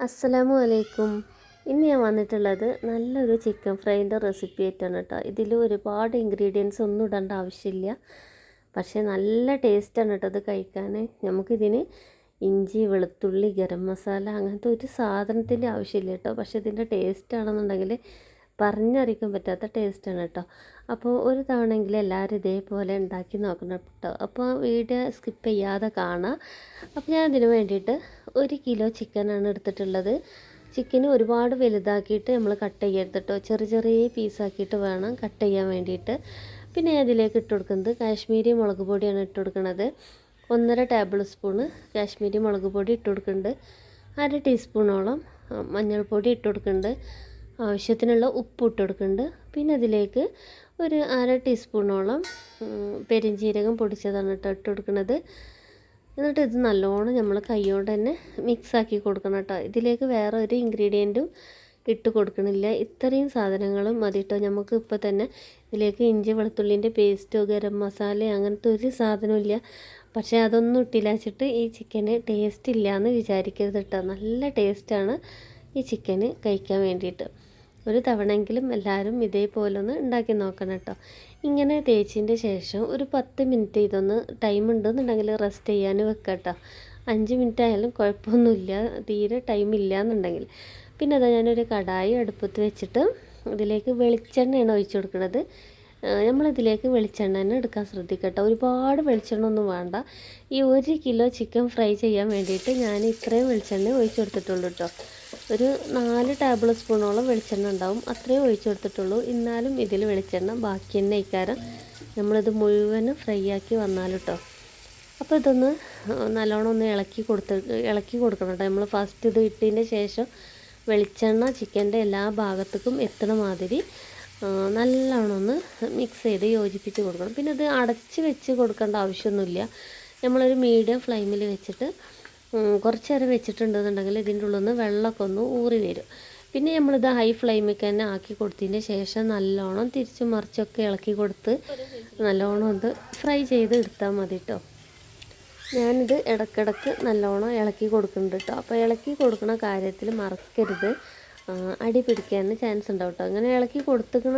അസ്സലാമു അലൈക്കും ഇന്ന് ഞാൻ വന്നിട്ടുള്ളത് നല്ലൊരു ചിക്കൻ ഫ്രൈന്റെ റെസിപ്പി ആയിട്ടാണ് കേട്ടോ ഇതിൽ ഒരുപാട് ഇൻഗ്രീഡിയൻസ് ഒന്നും ഇടേണ്ട ആവശ്യമില്ല. പക്ഷേ നല്ല ടേസ്റ്റാണ് കേട്ടോ ഇത് കഴിക്കാൻ നമുക്കിതിന് ഇഞ്ചി വെളുത്തുള്ളി ഗരം മസാല അങ്ങനത്തെ ഒരു സാധനത്തിന്റെ ആവശ്യമില്ല കേട്ടോ പക്ഷേ ഇതിന്റെ ടേസ്റ്റ് ആണെന്നുണ്ടെങ്കിൽ പറഞ്ഞറിയിക്കാൻ പറ്റാത്ത ടേസ്റ്റാണ് കേട്ടോ. അപ്പോൾ ഒരു തവണയെങ്കിലും എല്ലാവരും ഇതേപോലെ ഉണ്ടാക്കി നോക്കണം കേട്ടോ. അപ്പോൾ വീഡിയോ സ്കിപ്പ് ചെയ്യാതെ കാണാം അപ്പോൾ ഞാൻ അതിന് വേണ്ടിയിട്ട് ഒരു കിലോ ചിക്കനാണ് എടുത്തിട്ടുള്ളത്. ചിക്കന് ഒരുപാട് വലുതാക്കിയിട്ട് നമ്മൾ കട്ട് ചെയ്യരുത് കേട്ടോ. ചെറിയ ചെറിയ പീസാക്കിയിട്ട് വേണം കട്ട് ചെയ്യാൻ വേണ്ടിയിട്ട്. പിന്നെ അതിലേക്ക് ഇട്ട് കൊടുക്കുന്നത് കാശ്മീരി മുളക് പൊടിയാണ് ഇട്ട് കൊടുക്കുന്നത്. ഒന്നര ടേബിൾ സ്പൂണ് കാശ്മീരി മുളക് പൊടി ഇട്ട് കൊടുക്കുന്നുണ്ട്. അര ടീസ്പൂണോളം മഞ്ഞൾപ്പൊടി ഇട്ട് കൊടുക്കുന്നുണ്ട്. ആവശ്യത്തിനുള്ള ഉപ്പ് ഇട്ട് കൊടുക്കുന്നുണ്ട് പിന്നെ അതിലേക്ക് ഒരു അര ടീസ്പൂണോളം പെരിഞ്ജീരകം പൊടിച്ചതാണ് കേട്ടോ ഇട്ട് കൊടുക്കുന്നത് എന്നിട്ട് ഇത് നല്ലോണം നമ്മൾ കൈകൊണ്ട് തന്നെ മിക്സാക്കി കൊടുക്കണം കേട്ടോ. ഇതിലേക്ക് വേറെ ഒരു ഇൻഗ്രീഡിയന്റും ഇട്ട് കൊടുക്കണില്ല. ഇത്രയും സാധനങ്ങളും മതി കേട്ടോ. നമുക്ക് ഇപ്പോൾ തന്നെ ഇതിലേക്ക് ഇഞ്ചി വെളുത്തുള്ളിന്റെ പേസ്റ്റോ ഗരം മസാല അങ്ങനത്തെ ഒരു സാധനവും പക്ഷേ അതൊന്നും ഇട്ടില്ലാച്ചിട്ട് ഈ ചിക്കന് ടേസ്റ്റ് ഇല്ല എന്ന് വിചാരിക്കരുത് കേട്ടോ. നല്ല ടേസ്റ്റാണ് ഈ ചിക്കന് കഴിക്കാൻ വേണ്ടിയിട്ട്. ഒരു തവണയെങ്കിലും എല്ലാവരും ഇതേപോലെ ഒന്ന് ഉണ്ടാക്കി നോക്കണം കേട്ടോ. ഇങ്ങനെ തേച്ചതിന്റെ ശേഷം ഒരു പത്ത് മിനിറ്റ് ഇതൊന്ന് ടൈം ഉണ്ടെന്നുണ്ടെങ്കിൽ റെസ്റ്റ് ചെയ്യാൻ വെക്കാം കേട്ടോ. അഞ്ച് മിനിറ്റ് ആയാലും കുഴപ്പമൊന്നുമില്ല തീരെ ടൈം ഇല്ല എന്നുണ്ടെങ്കിൽ പിന്നെ അതാ ഞാനൊരു കടായി അടുപ്പത്ത് വെച്ചിട്ട് ഇതിലേക്ക് വെളിച്ചെണ്ണയാണ് ഒഴിച്ചു കൊടുക്കുന്നത് നമ്മളിതിലേക്ക് വെളിച്ചെണ്ണ തന്നെ എടുക്കാൻ ശ്രദ്ധിക്കട്ടെ ഒരുപാട് വെളിച്ചെണ്ണ ഒന്നും വേണ്ട. ഈ ഒരു കിലോ ചിക്കൻ ഫ്രൈ ചെയ്യാൻ വേണ്ടിയിട്ട് ഞാൻ ഇത്രയും വെളിച്ചെണ്ണ ഒഴിച്ചു കൊടുത്തിട്ടുള്ളൂ കേട്ടോ. ഒരു നാല് ടേബിൾ സ്പൂണോളം വെളിച്ചെണ്ണ ഉണ്ടാവും. അത്രയും ഒഴിച്ചു കൊടുത്തിട്ടുള്ളൂ. എന്നാലും ഇതിൽ വെളിച്ചെണ്ണ ബാക്കി തന്നെ ഇക്കാരം നമ്മളിത് മുഴുവനും ഫ്രൈ ആക്കി വന്നാൽ കേട്ടോ അപ്പോൾ ഇതൊന്ന് നല്ലോണം ഒന്ന് ഇളക്കി കൊടുത്ത് ഇളക്കി കൊടുക്കണം കേട്ടോ. നമ്മൾ ഫസ്റ്റ് ഇത് ഇട്ടതിന്റെ ശേഷം വെളിച്ചെണ്ണ ചിക്കന്റെ എല്ലാ ഭാഗത്തേക്കും എത്തണ മാതിരി നല്ലോണം ഒന്ന് മിക്സ് ചെയ്ത് യോജിപ്പിച്ച് കൊടുക്കണം. പിന്നെ ഇത് അടച്ച് വെച്ച് കൊടുക്കേണ്ട ആവശ്യമൊന്നുമില്ല. നമ്മളൊരു മീഡിയം ഫ്ലെയിമിൽ വെച്ചിട്ട് കുറച്ച് നേരം വെച്ചിട്ടുണ്ടെന്നുണ്ടെങ്കിൽ ഇതിന്റെ ഉള്ളിൽ നിന്ന് വെള്ളമൊക്കെ ഒന്ന് ഊറി വരും. പിന്നെ നമ്മളിത് ഹൈ ഫ്ലെയിമിൽ തന്നെ ആക്കി കൊടുത്തതിന് ശേഷം നല്ലോണം തിരിച്ച് മറിച്ചൊക്കെ ഇളക്കി കൊടുത്ത് നല്ലോണം ഒന്ന് ഫ്രൈ ചെയ്ത് എടുത്താൽ മതി കേട്ടോ ഞാനിത് ഇടക്കിടക്ക് നല്ലോണം ഇളക്കി കൊടുക്കുന്നുണ്ട് കേട്ടോ അപ്പോൾ ഇളക്കി കൊടുക്കുന്ന കാര്യത്തിൽ മറക്കരുത്. അടി പിടിക്കാൻ ചാൻസ് ഉണ്ടാവും കേട്ടോ അങ്ങനെ ഇളക്കി കൊടുത്തുക്കണ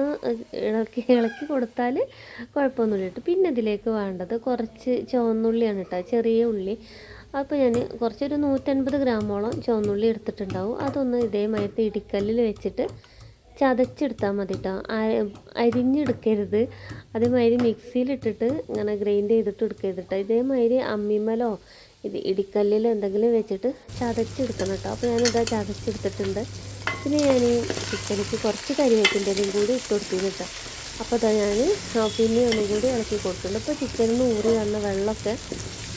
ഇളക്കി ഇളക്കി കൊടുത്താൽ കുഴപ്പമൊന്നുമില്ല കേട്ടോ പിന്നെ ഇതിലേക്ക് വേണ്ടത് കുറച്ച് ചുവന്നുള്ളിയാണ് കേട്ടോ ചെറിയ ഉള്ളി അപ്പോൾ ഞാൻ കുറച്ചൊരു നൂറ്റൻപത് ഗ്രാമോളം ചുവന്നുള്ളി എടുത്തിട്ടുണ്ടാവും. അതൊന്ന് ഇതേമാതിരി ഇടിക്കല്ലിൽ വെച്ചിട്ട് ചതച്ചെടുത്താൽ മതി കേട്ടോ അരിഞ്ഞെടുക്കരുത്. അതേമാതിരി മിക്സിയിലിട്ടിട്ട് ഇങ്ങനെ ഗ്രൈൻഡ് ചെയ്തിട്ട് എടുക്കരുത് കേട്ടോ ഇതേമാതിരി അമ്മിമലോ ഇത് ഇടിക്കല്ലിൽ എന്തെങ്കിലും വെച്ചിട്ട് ചതച്ചെടുക്കണം കേട്ടോ അപ്പോൾ ഞാനിതാ ചതച്ചെടുത്തിട്ടുണ്ട്. പിന്നെ ഞാൻ ചിക്കനിക്ക് കുറച്ച് കരിവേപ്പിന്റെതും കൂടി ഇട്ട് കൊടുത്തിരുന്നു കേട്ടോ അപ്പോൾ അതാ ഞാൻ പിന്നെ ഒന്നും കൂടി ഇളക്കി കൊടുത്തിട്ടുണ്ട്. അപ്പോൾ ചിക്കനിൽ നിന്ന് ഊറി വന്ന വെള്ളമൊക്കെ.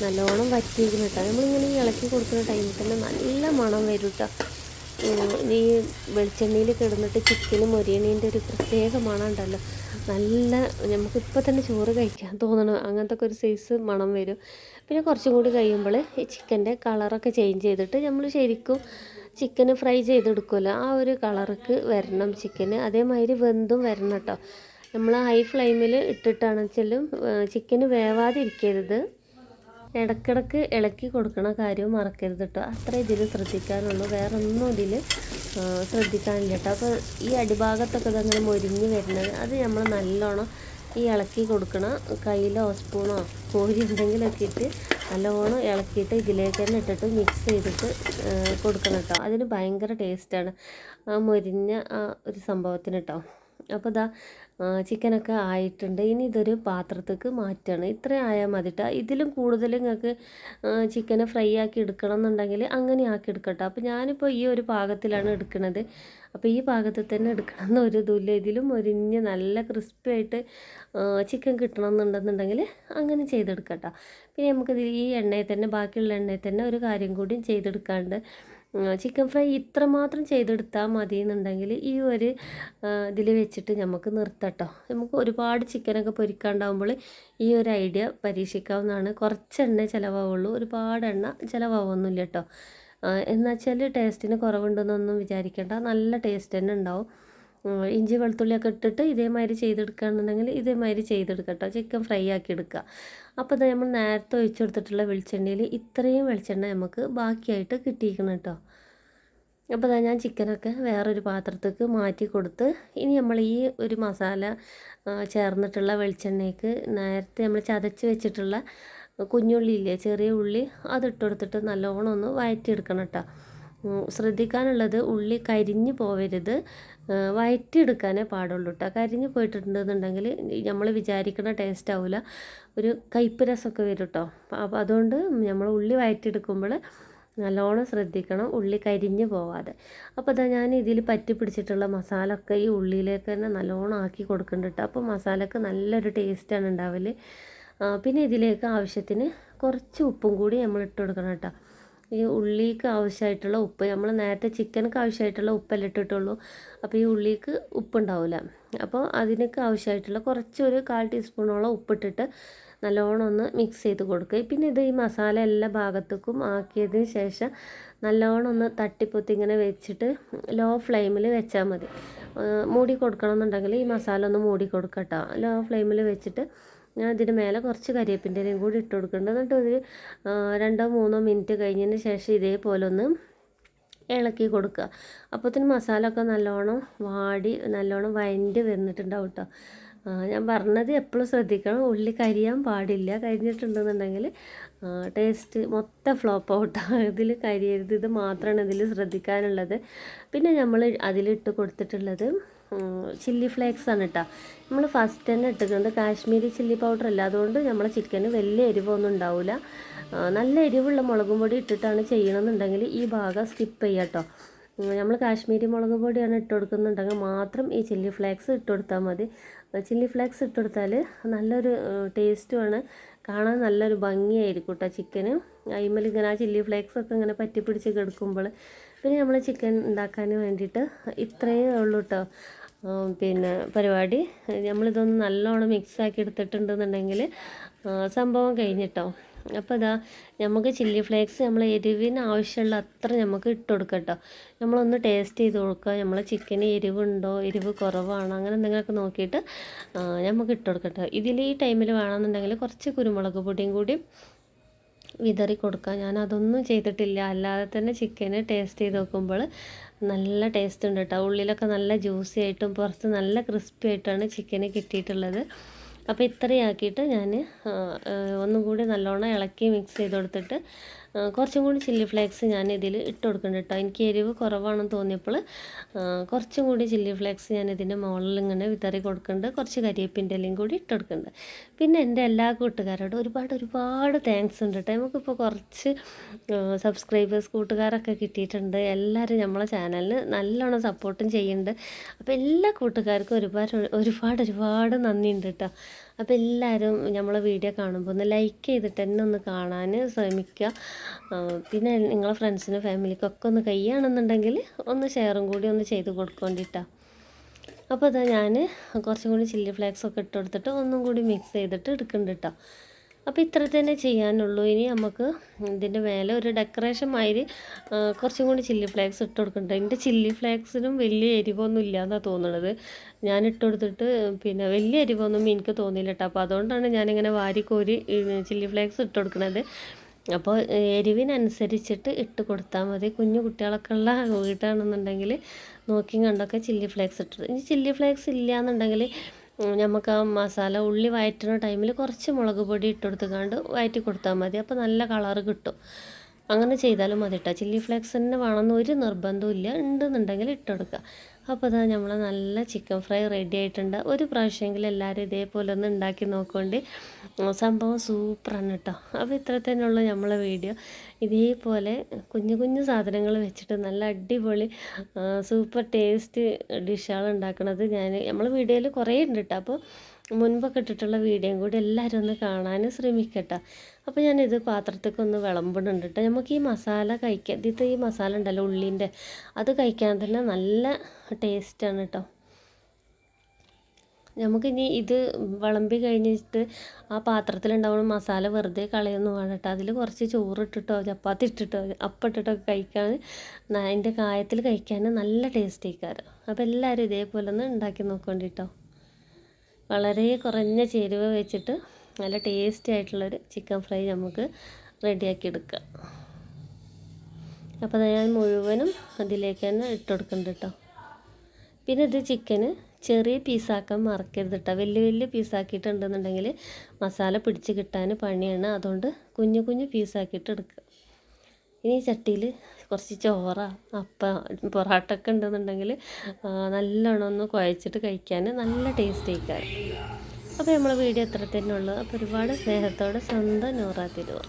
നല്ലോണം വറ്റിയിരിക്കുന്നു കേട്ടോ. നമ്മളിങ്ങനെ ഇളക്കി കൊടുക്കുന്ന ടൈമിൽ തന്നെ നല്ല മണം വരും കേട്ടോ. ഈ വെളിച്ചെണ്ണയിൽ കിടന്നിട്ട് ചിക്കനും മൊരിയണീന്റെ ഒരു പ്രത്യേക മണം ഉണ്ടല്ലോ നല്ല നമുക്കിപ്പോൾ തന്നെ ചോറ് കഴിക്കാൻ തോന്നണം. അങ്ങനത്തെ ഒക്കെ ഒരു സൈസ് മണം വരും. പിന്നെ കുറച്ചും കൂടി കഴിയുമ്പോൾ ഈ ചിക്കന്റെ കളറൊക്കെ ചേഞ്ച് ചെയ്തിട്ട് നമ്മൾ ശരിക്കും ചിക്കന് ഫ്രൈ ചെയ്തെടുക്കുമല്ലോ ആ ഒരു കളർക്ക് വരണം ചിക്കന്. അതേമാതിരി വെന്തും വരണം കേട്ടോ. നമ്മൾ ഹൈ ഫ്ലെയിമിൽ ഇട്ടിട്ടാണെന്ന് വെച്ചാലും ചിക്കന് വേവാതിരിക്കരുത്. ഇടക്കിടക്ക് ഇളക്കി കൊടുക്കണ കാര്യവും മറക്കരുത് കേട്ടോ അത്ര ഇതിൽ ശ്രദ്ധിക്കാനുള്ളൂ. വേറെ ഒന്നും ഇതിൽ ശ്രദ്ധിക്കാനില്ല കേട്ടോ അപ്പോൾ ഈ അടിഭാഗത്തൊക്കെ ഇതങ്ങനെ മൊരിഞ്ഞ് വരുന്നത് അത് നമ്മൾ നല്ലോണം ഈ ഇളക്കി കൊടുക്കണ കയ്യിലോ സ്പൂണോ കോരി എന്തെങ്കിലുമൊക്കെ ഇട്ട് നല്ലോണം ഇളക്കിയിട്ട് ഇതിലേക്ക് തന്നെ ഇട്ടിട്ട് മിക്സ് ചെയ്തിട്ട് കൊടുക്കണം കേട്ടോ അതിന് ഭയങ്കര ടേസ്റ്റാണ് ആ മൊരിഞ്ഞ ആ ഒരു സംഭവത്തിന് കേട്ടോ അപ്പോൾ ഇതാ ചിക്കനൊക്കെ ആയിട്ടുണ്ട്. ഇനി ഇതൊരു പാത്രത്തേക്ക് മാറ്റണം. ഇത്ര ആയാൽ മതി കേട്ടോ ഇതിലും കൂടുതൽ നിങ്ങൾക്ക് ചിക്കനെ ഫ്രൈ ആക്കി എടുക്കണം എന്നുണ്ടെങ്കിൽ അങ്ങനെ ആക്കി എടുക്കട്ടോ. അപ്പോൾ ഞാനിപ്പോൾ ഈ ഒരു പാകത്തിലാണ് എടുക്കുന്നത് അപ്പോൾ ഈ പാകത്തിൽ തന്നെ എടുക്കണം എന്നൊരു ഇതുമില്ല. ഇതിലും ഒരിഞ്ഞ് നല്ല ക്രിസ്പി ആയിട്ട് ചിക്കൻ കിട്ടണം എന്നുണ്ടെന്നുണ്ടെങ്കിൽ അങ്ങനെ ചെയ്തെടുക്കട്ടോ. പിന്നെ നമുക്കിത് ഈ എണ്ണയിൽ തന്നെ ബാക്കിയുള്ള എണ്ണയിൽ തന്നെ ഒരു കാര്യം കൂടിയും ചെയ്തെടുക്കാണ്ട് ചിക്കൻ ഫ്രൈ ഇത്രമാത്രം ചെയ്തെടുത്താൽ മതി എന്നുണ്ടെങ്കിൽ ഈ ഒരു ഇതിൽ വെച്ചിട്ട് നമുക്ക് നിർത്തട്ടോ. നമുക്ക് ഒരുപാട് ചിക്കനൊക്കെ പൊരിക്കാണ്ടാവുമ്പോൾ ഈ ഒരു ഐഡിയ പരീക്ഷിക്കാവുന്നതാണ്. കുറച്ച് എണ്ണ ചിലവാവുള്ളൂ. ഒരുപാട് എണ്ണ ചിലവാവുന്നില്ല കേട്ടോ എന്നുവെച്ചാൽ ടേസ്റ്റിന് കുറവുണ്ടെന്നൊന്നും വിചാരിക്കേണ്ട. നല്ല ടേസ്റ്റ് തന്നെ ഉണ്ടാവും. ഇഞ്ചി വെളുത്തുള്ളിയൊക്കെ ഇട്ടിട്ട് ഇതേമാതിരി ചെയ്തെടുക്കുകയാണെന്നുണ്ടെങ്കിൽ ഇതേമാതിരി ചെയ്തെടുക്കട്ടോ. ചിക്കൻ ഫ്രൈ ആക്കി എടുക്കുക അപ്പോൾ അത് നമ്മൾ നേരത്തെ ഒഴിച്ചെടുത്തിട്ടുള്ള വെളിച്ചെണ്ണയിൽ ഇത്രയും വെളിച്ചെണ്ണ നമുക്ക് ബാക്കിയായിട്ട് കിട്ടിയിരിക്കണം കേട്ടോ. അപ്പോൾ അതാ ഞാൻ ചിക്കനൊക്കെ വേറൊരു പാത്രത്തേക്ക് മാറ്റി കൊടുത്ത് ഇനി നമ്മൾ ഈ ഒരു മസാല ചേർന്നിട്ടുള്ള വെളിച്ചെണ്ണയ്ക്ക് നേരത്തെ നമ്മൾ ചതച്ച് വെച്ചിട്ടുള്ള കുഞ്ഞുള്ളി ഇല്ലേ ചെറിയ ഉള്ളി അതിട്ട് കൊടുത്തിട്ട് നല്ലോണം ഒന്ന് വഴറ്റിയെടുക്കണം കേട്ടോ. ശ്രദ്ധിക്കാനുള്ളത് ഉള്ളി കരിഞ്ഞു പോവരുത്. വയറ്റിയെടുക്കാനേ പാടുള്ളൂ കേട്ടോ കരിഞ്ഞു പോയിട്ടുണ്ടെന്നുണ്ടെങ്കിൽ നമ്മൾ വിചാരിക്കുന്ന ടേസ്റ്റ് ആവില്ല ഒരു കയ്പ്പ് രസമൊക്കെ വരും കേട്ടോ അപ്പോൾ അതുകൊണ്ട് നമ്മൾ ഉള്ളി വയറ്റിയെടുക്കുമ്പോൾ നല്ലോണം ശ്രദ്ധിക്കണം ഉള്ളി കരിഞ്ഞു പോവാതെ. അപ്പോൾ അതാ ഞാൻ ഇതിൽ പറ്റി പിടിച്ചിട്ടുള്ള മസാല ഒക്കെ ഈ ഉള്ളിയിലേക്ക് തന്നെ നല്ലോണം ആക്കി കൊടുക്കുന്നുണ്ട് കേട്ടോ അപ്പോൾ മസാലക്ക് നല്ലൊരു ടേസ്റ്റാണ് ഉണ്ടാവൽ. പിന്നെ ഇതിലേക്ക് ആവശ്യത്തിന് കുറച്ച് ഉപ്പും കൂടി നമ്മൾ ഇട്ട് കൊടുക്കണം കേട്ടോ ഈ ഉള്ളിക്ക് ആവശ്യമായിട്ടുള്ള ഉപ്പ്. നമ്മൾ നേരത്തെ ചിക്കനക്ക് ആവശ്യമായിട്ടുള്ള ഉപ്പല്ലേ ഇട്ടിട്ടുള്ളൂ. അപ്പോൾ ഈ ഉള്ളിക്ക് ഉപ്പുണ്ടാവില്ല അപ്പോൾ അതിനൊക്കെ ആവശ്യമായിട്ടുള്ള കുറച്ചൊരു കാൽ ടീസ്പൂണോളം ഉപ്പിട്ടിട്ട് നല്ലോണം ഒന്ന് മിക്സ് ചെയ്ത് കൊടുക്കുക. പിന്നെ ഇത് ഈ മസാല എല്ലാ ഭാഗത്തേക്കും ആക്കിയതിന് ശേഷം നല്ലോണം ഒന്ന് തട്ടിപ്പൊത്തി ഇങ്ങനെ വെച്ചിട്ട് ലോ ഫ്ലെയിമിൽ വെച്ചാൽ മതി. മൂടി കൊടുക്കണം എന്നുണ്ടെങ്കിൽ ഈ മസാല ഒന്ന് മൂടി കൊടുക്കട്ടോ ലോ ഫ്ലെയിമിൽ വെച്ചിട്ട് ഞാൻ ഇതിന് മേലെ കുറച്ച് കരിയേപ്പിന്റെയും കൂടി ഇട്ട് കൊടുക്കുന്നുണ്ട്. എന്നിട്ട് ഒരു രണ്ടോ മൂന്നോ മിനിറ്റ് കഴിഞ്ഞതിന് ശേഷം ഇതേപോലെ ഒന്ന് ഇളക്കി കൊടുക്കുക. അപ്പോഴത്തേന് മസാല ഒക്കെ നല്ലോണം വാടി നല്ലോണം വയന്റ് വന്നിട്ടുണ്ടാവും കേട്ടോ ഞാൻ പറഞ്ഞത് എപ്പോഴും ശ്രദ്ധിക്കണം. ഉള്ളി കരിയാൻ പാടില്ല. കരിഞ്ഞിട്ടുണ്ടെന്നുണ്ടെങ്കിൽ ടേസ്റ്റ് മൊത്തം ഫ്ലോപ്പ് ഔട്ടാണ് ഇതിൽ കരിയരുത്. ഇത് മാത്രമാണ് ഇതിൽ ശ്രദ്ധിക്കാനുള്ളത്. പിന്നെ നമ്മൾ അതിലിട്ട് കൊടുത്തിട്ടുള്ളത് ചില്ലി ഫ്ലേക്സ് ആണ് കേട്ടോ നമ്മൾ ഫസ്റ്റ് തന്നെ ഇട്ടിട്ടുണ്ട്. കാശ്മീരി ചില്ലി പൗഡർ അല്ല. അതുകൊണ്ട് നമ്മളെ ചിക്കന് വലിയ എരിവൊന്നും ഉണ്ടാവില്ല നല്ല എരിവുള്ള മുളകും പൊടി ഇട്ടിട്ടാണ് ചെയ്യണമെന്നുണ്ടെങ്കിൽ ഈ ഭാഗം സ്കിപ്പ് ചെയ്യാം കേട്ടോ നമ്മൾ കാശ്മീരി മുളക് പൊടിയാണ് ഇട്ട് കൊടുക്കുന്നുണ്ടെങ്കിൽ മാത്രം ഈ ചില്ലി ഫ്ലേക്സ് ഇട്ട് കൊടുത്താൽ മതി. ചില്ലി ഫ്ലേക്സ് ഇട്ട് കൊടുത്താൽ നല്ലൊരു ടേസ്റ്റുമാണ് കാണാൻ നല്ലൊരു ഭംഗിയായിരിക്കും കേട്ടോ ചിക്കന്. അയിമൽ ഇങ്ങനെ ആ ചില്ലി ഫ്ലേക്സ് ഒക്കെ ഇങ്ങനെ പറ്റി പിടിച്ച് കിടക്കുമ്പോൾ പിന്നെ നമ്മൾ ചിക്കൻ ഉണ്ടാക്കാൻ വേണ്ടിയിട്ട് ഇത്രയേ ഉള്ളൂ കേട്ടോ പിന്നെ പരിപാടി. നമ്മളിതൊന്ന് നല്ലോണം മിക്സാക്കി എടുത്തിട്ടുണ്ടെന്നുണ്ടെങ്കിൽ സംഭവം കഴിഞ്ഞിട്ടോ അപ്പോൾ ഇതാ നമുക്ക് ചില്ലി ഫ്ലേക്സ് നമ്മൾ എരിവിന് ആവശ്യമുള്ള അത്ര നമുക്ക് ഇട്ട് കൊടുക്കട്ടോ കേട്ടോ നമ്മളൊന്ന് ടേസ്റ്റ് ചെയ്ത് കൊടുക്കുക നമ്മൾ ചിക്കന് എരിവുണ്ടോ? എരിവ് കുറവാണോ? അങ്ങനെ എന്തെങ്കിലുമൊക്കെ നോക്കിയിട്ട് നമുക്ക് ഇട്ട് കൊടുക്കട്ടെ ഇതിൽ ഈ ടൈമിൽ വേണമെന്നുണ്ടെങ്കിൽ കുറച്ച് കുരുമുളക് പൊടിയും കൂടി വിതറി കൊടുക്കുക ഞാൻ അതൊന്നും ചെയ്തിട്ടില്ല. അല്ലാതെ തന്നെ ചിക്കന് ടേസ്റ്റ് ചെയ്ത് നോക്കുമ്പോൾ നല്ല ടേസ്റ്റ് ഉണ്ട് കേട്ടോ ഉള്ളിലൊക്കെ നല്ല ജ്യൂസി ആയിട്ടും പുറത്ത് നല്ല ക്രിസ്പി ആയിട്ടാണ് ചിക്കന് കിട്ടിയിട്ടുള്ളത്. അപ്പോൾ ഇത്രയും ആക്കിയിട്ട് ഞാൻ ഒന്നും കൂടി നല്ലോണം ഇളക്കി മിക്സ് ചെയ്ത് കൊടുത്തിട്ട് കുറച്ചും കൂടി ചില്ലി ഫ്ലേക്സ് ഞാൻ ഇതിൽ ഇട്ട് കൊടുക്കുന്നുണ്ട് കേട്ടോ എനിക്ക് എരിവ് കുറവാണെന്ന് തോന്നിയപ്പോൾ കുറച്ചും കൂടി ചില്ലി ഫ്ലേക്സ് ഞാൻ ഇതിന്റെ മുകളിൽ ഇങ്ങനെ വിതറി കൊടുക്കുന്നുണ്ട് കുറച്ച് കരിയേപ്പിന്റെ ഇലയും കൂടി ഇട്ട് കൊടുക്കുന്നുണ്ട് പിന്നെ എന്റെ എല്ലാ കൂട്ടുകാരോടും ഒരുപാട് ഒരുപാട് താങ്ക്സ് ഉണ്ട് കേട്ടോ നമുക്കിപ്പോൾ കുറച്ച് സബ്സ്ക്രൈബേഴ്സ് കൂട്ടുകാരൊക്കെ കിട്ടിയിട്ടുണ്ട്. എല്ലാവരും നമ്മളെ ചാനലിന് നല്ലോണം സപ്പോർട്ടും ചെയ്യുന്നുണ്ട്. അപ്പോൾ എല്ലാ കൂട്ടുകാർക്കും ഒരുപാട് ഒരുപാട് ഒരുപാട് നന്ദിയുണ്ട് കേട്ടോ അപ്പോൾ എല്ലാവരും നമ്മളെ വീഡിയോ കാണുമ്പോൾ ഒന്ന് ലൈക്ക് ചെയ്തിട്ട് തന്നെ ഒന്ന് കാണാൻ ശ്രമിക്കുക പിന്നെ നിങ്ങളെ ഫ്രണ്ട്സിനും ഫാമിലിക്കൊക്കെ ഒന്ന് കയ്യാണെന്നുണ്ടെങ്കിൽ ഒന്ന് ഷെയറും കൂടി ഒന്ന് ചെയ്ത് കൊടുക്കൊണ്ടിട്ടാ. അപ്പോൾ അതാ ഞാൻ കുറച്ചും കൂടി ചില്ലി ഫ്ലേക്സ് ഒക്കെ ഇട്ട് കൊടുത്തിട്ട് ഒന്നും കൂടി മിക്സ് ചെയ്തിട്ട് എടുക്കുന്നുണ്ട് കേട്ടോ അപ്പോൾ ഇത്ര തന്നെ ചെയ്യാനുള്ളൂ. ഇനി നമുക്ക് ഇതിന്റെ മേലെ ഒരു ഡെക്കറേഷൻ മാതിരി കുറച്ചും കൂടി ചില്ലി ഫ്ലേക്സ് ഇട്ട് കൊടുക്കുന്നുണ്ട് എന്റെ ചില്ലി ഫ്ലേക്സിനും വലിയ എരിവൊന്നും ഇല്ല എന്നാണ് തോന്നുന്നത് ഞാൻ ഇട്ട് കൊടുത്തിട്ട് പിന്നെ വലിയ എരിവൊന്നും എനിക്ക് തോന്നിയില്ല കേട്ടോ അപ്പോൾ അതുകൊണ്ടാണ് ഞാനിങ്ങനെ വാരിക്കോരി ചില്ലി ഫ്ലേക്സ് ഇട്ട് കൊടുക്കുന്നത് അപ്പോൾ എരിവിനനുസരിച്ചിട്ട് ഇട്ട് കൊടുത്താൽ മതി. കുഞ്ഞു കുട്ടികളൊക്കെ ഉള്ള വീട്ടാണെന്നുണ്ടെങ്കിൽ നോക്കി കണ്ടൊക്കെ ചില്ലി ഫ്ലേക്സ് ഇട്ട് ഇനി ചില്ലി ഫ്ലേക്സ് ഇല്ല എന്നുണ്ടെങ്കിൽ നമുക്ക് ആ മസാല ഉള്ളി വയറ്റുന്ന ടൈമിൽ കുറച്ച് മുളക് പൊടി ഇട്ട് കൊടുത്തുകൊണ്ട് വഴറ്റി കൊടുത്താൽ മതി. അപ്പോൾ നല്ല കളറ് കിട്ടും. അങ്ങനെ ചെയ്താലും മതി കേട്ടോ ചില്ലി ഫ്ലേക്സ് തന്നെ വേണമെന്ന് ഒരു നിർബന്ധവും ഇല്ല ഉണ്ടെന്നുണ്ടെങ്കിൽ ഇട്ട് കൊടുക്കുക അപ്പോൾ അതാ നമ്മൾ നല്ല ചിക്കൻ ഫ്രൈ റെഡി ആയിട്ടുണ്ട്. ഒരു പ്രാവശ്യമെങ്കിലും എല്ലാവരും ഇതേപോലെ ഒന്ന് ഉണ്ടാക്കി നോക്കുകൊണ്ട് സംഭവം സൂപ്പറാണ് കേട്ടോ അപ്പോൾ ഇത്ര തന്നെയുള്ള നമ്മളെ വീഡിയോ. ഇതേപോലെ കുഞ്ഞു കുഞ്ഞു സാധനങ്ങൾ വെച്ചിട്ട് നല്ല അടിപൊളി സൂപ്പർ ടേസ്റ്റ് ഡിഷുകൾ ഉണ്ടാക്കുന്നത് ഞാൻ നമ്മൾ വീഡിയോയിൽ കുറേ ഉണ്ട് കേട്ടോ അപ്പോൾ മുൻപൊക്കെ ഇട്ടിട്ടുള്ള വീഡിയോയും കൂടി എല്ലാവരും ഒന്ന് കാണാനും ശ്രമിക്കട്ടെ. അപ്പോൾ ഞാനിത് പാത്രത്തേക്കൊന്ന് വിളമ്പിടുന്നുണ്ട് നമുക്ക് ഈ മസാല കഴിക്കാൻ ഇതിത്തെ ഈ മസാല ഉണ്ടല്ലോ ഉള്ളിന്റെ അത് കഴിക്കാൻ തന്നെ നല്ല ടേസ്റ്റാണ് കേട്ടോ നമുക്കിനി ഇത് വിളമ്പി കഴിഞ്ഞിട്ട് ആ പാത്രത്തിലുണ്ടാവുന്ന മസാല വെറുതെ കളയൊന്നും വേണം കേട്ടോ അതിൽ കുറച്ച് ചോറ് ഇട്ടിട്ടോ ചപ്പാത്തി ഇട്ടിട്ടോ അപ്പം ഇട്ടിട്ടോ കഴിക്കാൻ അതിന്റെ കായത്തിൽ കഴിക്കാൻ നല്ല ടേസ്റ്റ് ആയിക്കാറ് അപ്പോൾ എല്ലാവരും ഇതേപോലെ ഒന്ന് ഉണ്ടാക്കി നോക്കേണ്ടിട്ടോ വളരെ കുറഞ്ഞ ചേരുവ വെച്ചിട്ട് നല്ല ടേസ്റ്റി ആയിട്ടുള്ളൊരു ചിക്കൻ ഫ്രൈ നമുക്ക് റെഡിയാക്കി എടുക്കാം. അപ്പോൾ ഞാൻ മുഴുവനും അതിലേക്ക് തന്നെ ഇട്ട് കൊടുക്കുന്നുണ്ട് കേട്ടോ. പിന്നെ ഇത് ചിക്കന് ചെറിയ പീസാക്കാൻ മറക്കരുത് കേട്ടോ. വലിയ വലിയ പീസാക്കിയിട്ടുണ്ടെന്നുണ്ടെങ്കിൽ മസാല പിടിച്ച് കിട്ടാൻ പണിയാണ്. അതുകൊണ്ട് കുഞ്ഞു കുഞ്ഞു പീസാക്കിയിട്ട് എടുക്കുക ഇനി ചട്ടിയിൽ കുറച്ച് ചോറ അപ്പ പൊറാട്ട ഒക്കെ ഉണ്ടെന്നുണ്ടെങ്കിൽ നല്ലോണം ഒന്ന് കുഴച്ചിട്ട് കഴിക്കാൻ നല്ല ടേസ്റ്റ് ആയിക്കാറ് അപ്പോൾ നമ്മളെ വീഡിയോ എത്ര ഉള്ളൂ. അപ്പോൾ ഒരുപാട് സ്നേഹത്തോടെ സ്വന്തം നൂറാ തിരൂർ